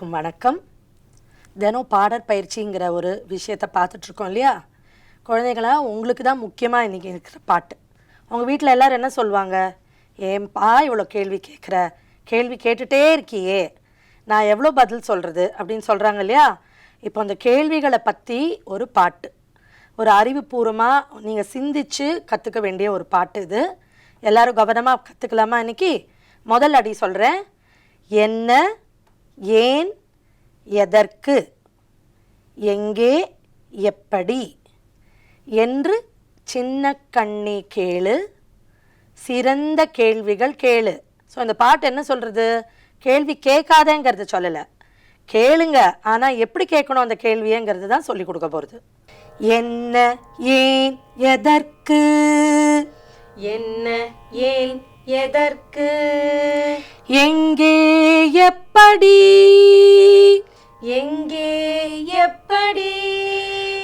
எல்லோருக்கும் வணக்கம். தினம் பாடற் பயிற்சிங்கிற ஒரு விஷயத்தை பார்த்துட்ருக்கோம் இல்லையா? குழந்தைகளா உங்களுக்கு தான் முக்கியமாக இன்றைக்கி இருக்கிற பாட்டு. உங்கள் வீட்டில் எல்லோரும் என்ன சொல்லுவாங்க? ஏன்பா இவ்வளோ கேள்வி கேட்குற கேள்வி கேட்டுட்டே இருக்கியே. நான் எவ்வளோ பதில் சொல்கிறது அப்படின்னு சொல்கிறாங்க இல்லையா? இப்போ அந்த கேள்விகளை பற்றி ஒரு பாட்டு. ஒரு அறிவுபூர்வமாக நீங்கள் சிந்திச்சு கற்றுக்க வேண்டிய ஒரு பாட்டு இது. எல்லோரும் கவனமாக கற்றுக்கலாமா இன்னைக்கு? முதல் அடி சொல்கிறேன் என்ன ஏன் எதற்கு? எங்கே? எப்படி? என்று சின்ன கண்ணி கேளு சிறந்த கேள்விகள் கேளு. ஸோ இந்த பாட்டு என்ன சொல்கிறது கேள்வி கேட்காதேங்கிறது சொல்லலை. கேளுங்க ஆனால் எப்படி கேட்கணும் அந்த கேள்வியேங்கிறது தான் சொல்லி கொடுக்க போகிறது என்ன ஏன் எதற்கு? என்ன ஏன் எதற்கு? எங்கே? எப்படி? எங்கே எப்படி?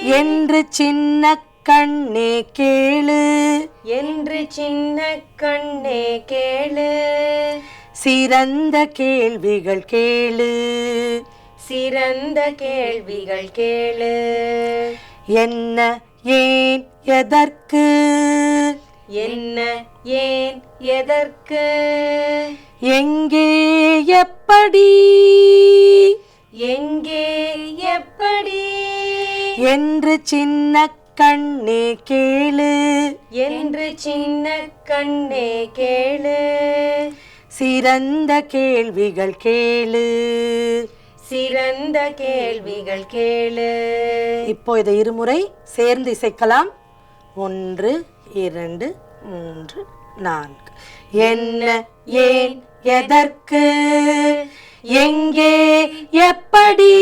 என்று சின்ன கண்ணே கேளு. என்று சின்ன கண்ணே கேளு. சிறந்த கேள்விகள் கேளு. சிறந்த கேள்விகள் கேளு. என்ன ஏன் எதற்கு? என்ன ஏன் எதற்கு? எங்கே எப்படி? எங்கே எப்படி? என்று சின்ன கண்ணே கேளு. என்று சின்ன கண்ணே கேளு. சிறந்த கேள்விகள் கேளு. சிறந்த கேள்விகள் கேளு. இப்போ இதை இருமுறை சேர்ந்து இசைக்கலாம். ஒன்று இரண்டு மூன்று நான்கு. என்ன ஏன் எதற்கு? எங்கே எப்படி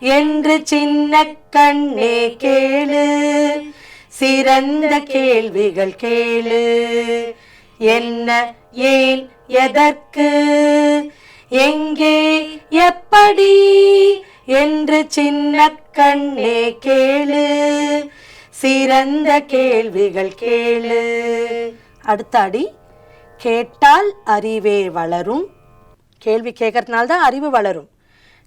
என்று சின்ன கண்ணே கேளு. சிறந்த கேள்விகள் கேளு. என்ன ஏன் எதற்கு? எங்கே எப்படி என்று சின்ன கண்ணே கேளு. சிறந்த கேள்விகள் கேளு. அடுத்த அடி கேட்டால் அறிவே வளரும். கேள்வி கேட்கறதுனால தான் அறிவு வளரும்.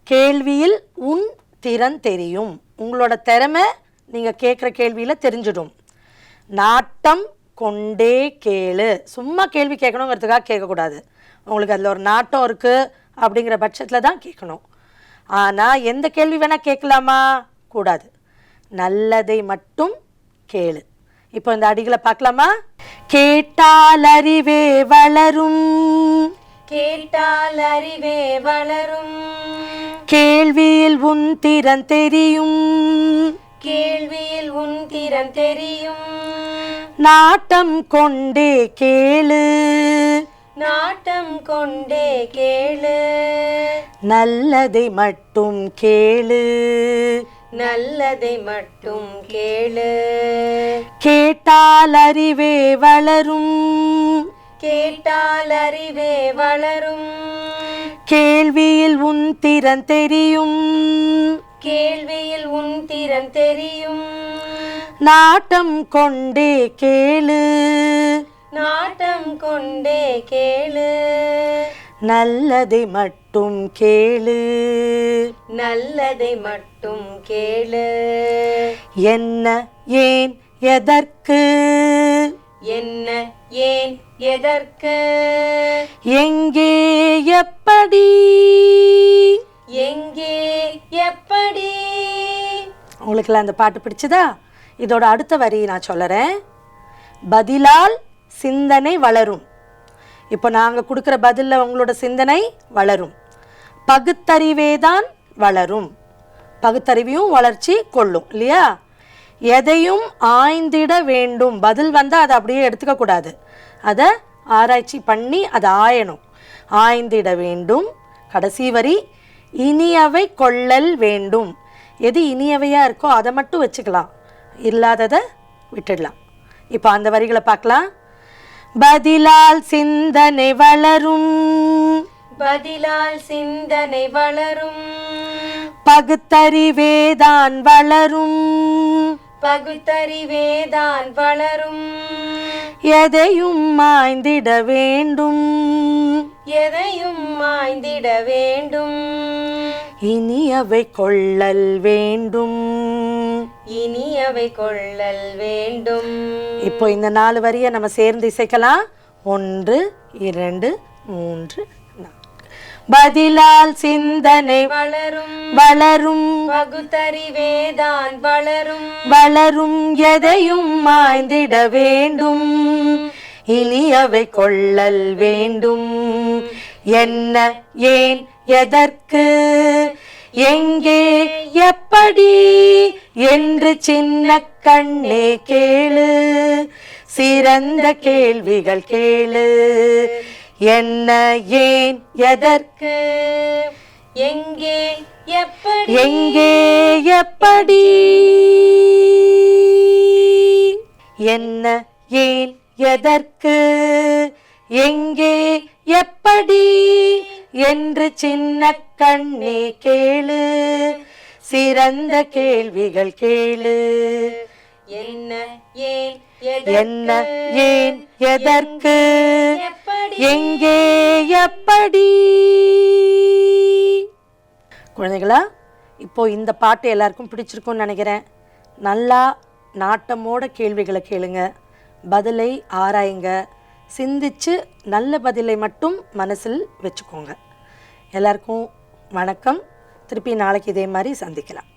கேள்வியில் உன் திறன் தெரியும். உங்களோட திறமை நீங்கள் கேட்குற கேள்வியில் தெரிஞ்சிடும். நாட்டம் கொண்டே கேளு. சும்மா கேள்வி கேட்கணுங்கிறதுக்காக கேட்கக்கூடாது. உங்களுக்கு அதில் ஒரு நாட்டம் இருக்குது அப்படிங்கிற பட்சத்தில் தான் கேட்கணும். ஆனால் எந்த கேள்வி வேணால் கேட்கலாமா? கூடாது. நல்லதை மட்டும் கேளு. இப்போ இந்த அடிகளை பார்க்கலாமா? கேட்டால் அறிவே வளரும். கேட்டால் அறிவே வளரும். கேள்வியில் உன் திறன் தெரியும். கேள்வியில் உன் திறன் தெரியும். நாட்டம் கொண்டே கேளு. நாட்டம் கொண்டே கேளு. நல்லதை மட்டும் கேளு. நல்லதை மட்டும் கேளு. கேட்டால் அறிவே வளரும். கேட்டால் அறிவே வளரும். கேள்வியில் உன் திறன் தெரியும். கேள்வியில் உன் திறன் தெரியும். நாட்டம் கொண்டே கேளு. நாட்டம் கொண்டே கேளு. நல்லதை மட்டும் கேளு. நல்லதை மட்டும் கேளு. என்ன ஏன் எதற்கு? என்ன ஏன் எதற்கு? எங்கே எப்படி? எங்கே எப்படி? உங்களுக்குலாம் அந்த பாட்டு பிடிச்சதா? இதோட அடுத்த வரி நான் சொல்லுறேன் பதிலால் சிந்தனை வளரும். இப்போ நாங்கள் கொடுக்குற பதிலில் உங்களோட சிந்தனை வளரும். பகுத்தறிவே தான் வளரும். பகுத்தறிவையும் வளர்ச்சி கொள்ளும் இல்லையா? எதையும் ஆய்ந்திட வேண்டும். பதில் வந்தால் அதை அப்படியே எடுத்துக்க கூடாது. அதை ஆராய்ச்சி பண்ணி அதை ஆயணும். ஆய்ந்திட வேண்டும். கடைசி வரி இனியவை கொள்ளல் வேண்டும். எது இனியவையாக இருக்கோ அதை மட்டும் வச்சுக்கலாம். இல்லாததை விட்டுடலாம். இப்போ அந்த வரிகளை பார்க்கலாம். பதிலால் சிந்தனை வளரும். பதிலால் சிந்தனை வளரும். பகுத்தறிவேதான் வளரும். எதையும் மாய்ந்திட வேண்டும். இனியவை கொள்ளல் வேண்டும். இனியவை கொள்ளல் வேண்டும். இப்போ இந்த நாலு வரியை நம்ம சேர்ந்து இசைக்கலாம். ஒன்று இரண்டு மூன்று. பதிலால் சிந்தனை வளரும். வளரும். பகுத்தறிவேதான் வளரும். வளரும் எதையும் மாய்ந்திட வேண்டும். இனியவை கொள்ளல் வேண்டும். என்ன ஏன் எதற்கு? எங்கே? எப்படி? என்று சின்ன கண்ணே கேளு. சிறந்த கேள்விகள் கேளு. என்ன ஏன் எதற்கு? எங்கே எப்படி? எங்கே எப்படி? என்ன ஏன் எதற்கு? எங்கே எப்படி? என்று சின்ன கண்ணே கேளு. சிறந்த கேள்விகள் கேளு. என்ன ஏன் என்ன ஏன் எதற்கு? எங்கே எப்படி குழந்தைகளா இப்போ இந்த பாட்டு எல்லாருக்கும் பிடிச்சிருக்கும்னு நினைக்கிறேன். நல்லா நாட்டமோட கேள்விகளை கேளுங்க. பதிலை ஆராயுங்க. சிந்திச்சு நல்ல பதிலை மட்டும் மனசில் வச்சுக்கோங்க. எல்லாருக்கும் வணக்கம். திருப்பி நாளைக்கு இதே மாதிரி சந்திக்கலாம்.